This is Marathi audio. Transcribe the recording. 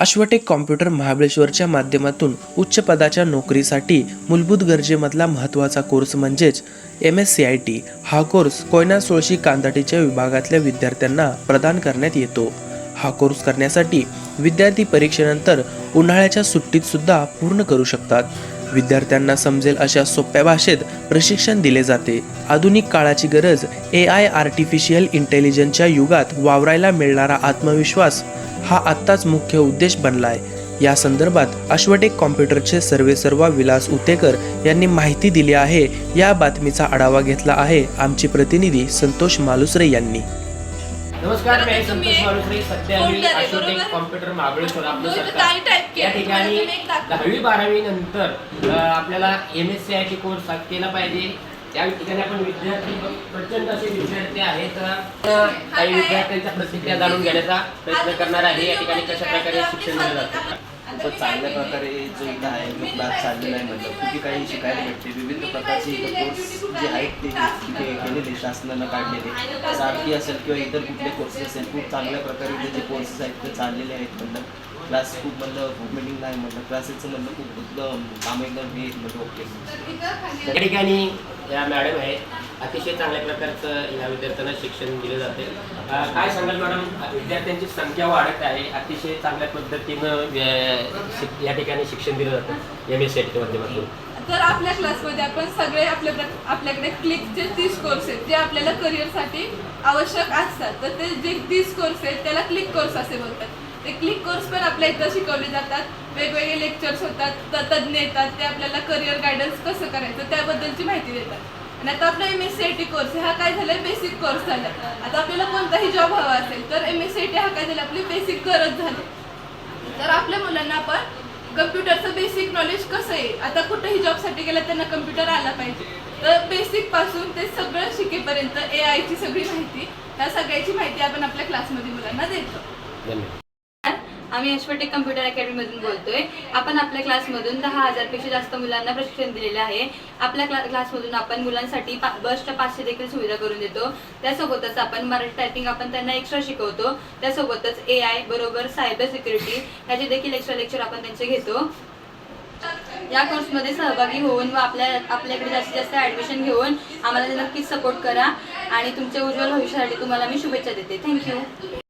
अश्वटेक कॉम्प्युटर महाबळेश्वरच्या माध्यमातून उच्च पदाच्या नोकरीसाठी मूलभूत गरजेमधला महत्त्वाचा कोर्स म्हणजेच M S C I T हा कोर्स कोयना सोळशी कांदाटीच्या विभागातल्या विद्यार्थ्यांना प्रदान करण्यात येतो. हा कोर्स करण्यासाठी विद्यार्थी परीक्षेनंतर उन्हाळ्याच्या सुट्टीत सुद्धा पूर्ण करू शकतात. विद्यार्थ्यांना समजेल अशा सोप्या भाषेत प्रशिक्षण दिले जाते. आधुनिक काळाची गरज ए आय आर्टिफिशियल इंटेलिजन्सच्या युगात वावरायला मिळणारा आत्मविश्वास हा आत्ताच मुख्य उद्देश बनलाय. या संदर्भात अश्वटेक कॉम्प्युटरचे सर्वेसर्वा विलास उतेकर यांनी माहिती दिली आहे. या बातमीचा आढावा घेतला आहे आमची प्रतिनिधी संतोष मालुसरे यांनी. नमस्कार मी आहे संतोष एक मालुसरे सध्या मी बरोबर? कॉम्प्युटर महाबळेश्वर आपलं सरकार. या ठिकाणी. दहावी बारावी नंतर आपल्याला M S C I T course केला पाहिजे. त्या ठिकाणी आपण विद्यार्थी प्रचंड असे विद्यार्थी आहेत. काही विद्यार्थ्यांच्या प्रतिक्रिया जाणून घेण्याचा प्रयत्न करणार आहे. या ठिकाणी कशा प्रकारे शिक्षण दिलं जातं? खूपच चांगल्या प्रकारे जो इथं आहे जो क्लास चाललेला आहे म्हटलं कुठे काही शिकायला भेटते विविध प्रकारचे इथं कोर्स जे आहेत ते तिथे केलेले शासनानं काढलेले. सारखी असेल किंवा इतर कुठले कोर्सेस असेल खूप चांगल्या प्रकारे इथे जे कोर्सेस आहेत ते चाललेले आहेत म्हणलं क्लास खूप म्हणलं खूप मिटिंग आहे म्हणलं क्लासेसचं म्हणलं खूप एकदम काम एकदम हे म्हणजे ओके. या ठिकाणी या मॅडम आहेत. अतिशय चांगल्या प्रकारचं या विद्यार्थ्यांना शिक्षण दिलं जाते. काय सांगाल मॅडम? विद्यार्थ्यांची संख्या वाढत आहे. अतिशय चांगल्या पद्धतीनं या ठिकाणी शिक्षण दिलं जातं. एम एस सी आय माध्यमातून. तर आपल्या क्लासमध्ये आपण सगळे आपल्या आपल्याकडे क्लिकचे तीस कोर्स आहेत जे आपल्याला करिअरसाठी आवश्यक असतात. तर ते जे तीस कोर्स आहेत त्याला क्लिक कोर्स असे बोलतात ते क्लिक कोर्स पण आपल्या इथं शिकवले जातात. वेगवेगळे लेक्चर्स होतात तज्ज्ञ येतात. ते आपल्याला करिअर गायडन्स कसं करायचं त्याबद्दलची माहिती देतात. आणि आता आपला M S C I T course हा काय झालाय? बेसिक कोर्स झाला. आता आपल्याला कोणताही जॉब हवा असेल तर M S C I T हा काय झाला? आपली बेसिक गरज झाली. तर आपल्या मुलांना आपण कम्प्युटरचं बेसिक नॉलेज कसं आहे? आता कुठेही जॉबसाठी गेलं त्यांना कम्प्युटर आला पाहिजे. तर बेसिकपासून ते सगळं शिकेपर्यंत ए आयची सगळी माहिती ह्या सगळ्याची माहिती आपण आपल्या क्लासमध्ये मुलांना देतो. धन्यवाद. आम्ही अश्वटेक कम्प्युटर अकॅडमीमधून बोलतोय. आपण आपल्या क्लासमधून दहा हजारपेक्षा जास्त मुलांना प्रशिक्षण दिलेलं आहे. आपल्या क्ला क्लासमधून आपण मुलांसाठी पा बसच्या पाचशे देखील सुविधा करून देतो. त्यासोबतच आपण मराठी टायपिंग आपण त्यांना एक्स्ट्रा शिकवतो. त्यासोबतच ए आय बरोबर सायबर सिक्युरिटी ह्याचे देखील एक्स्ट्रा लेक्चर आपण त्यांचे घेतो. या कोर्समध्ये सहभागी होऊन व आपल्या आपल्याकडे जास्तीत जास्त ॲडमिशन घेऊन आम्हाला नक्कीच सपोर्ट करा. आणि तुमच्या उज्ज्वल भविष्यासाठी तुम्हाला मी शुभेच्छा देते. थँक्यू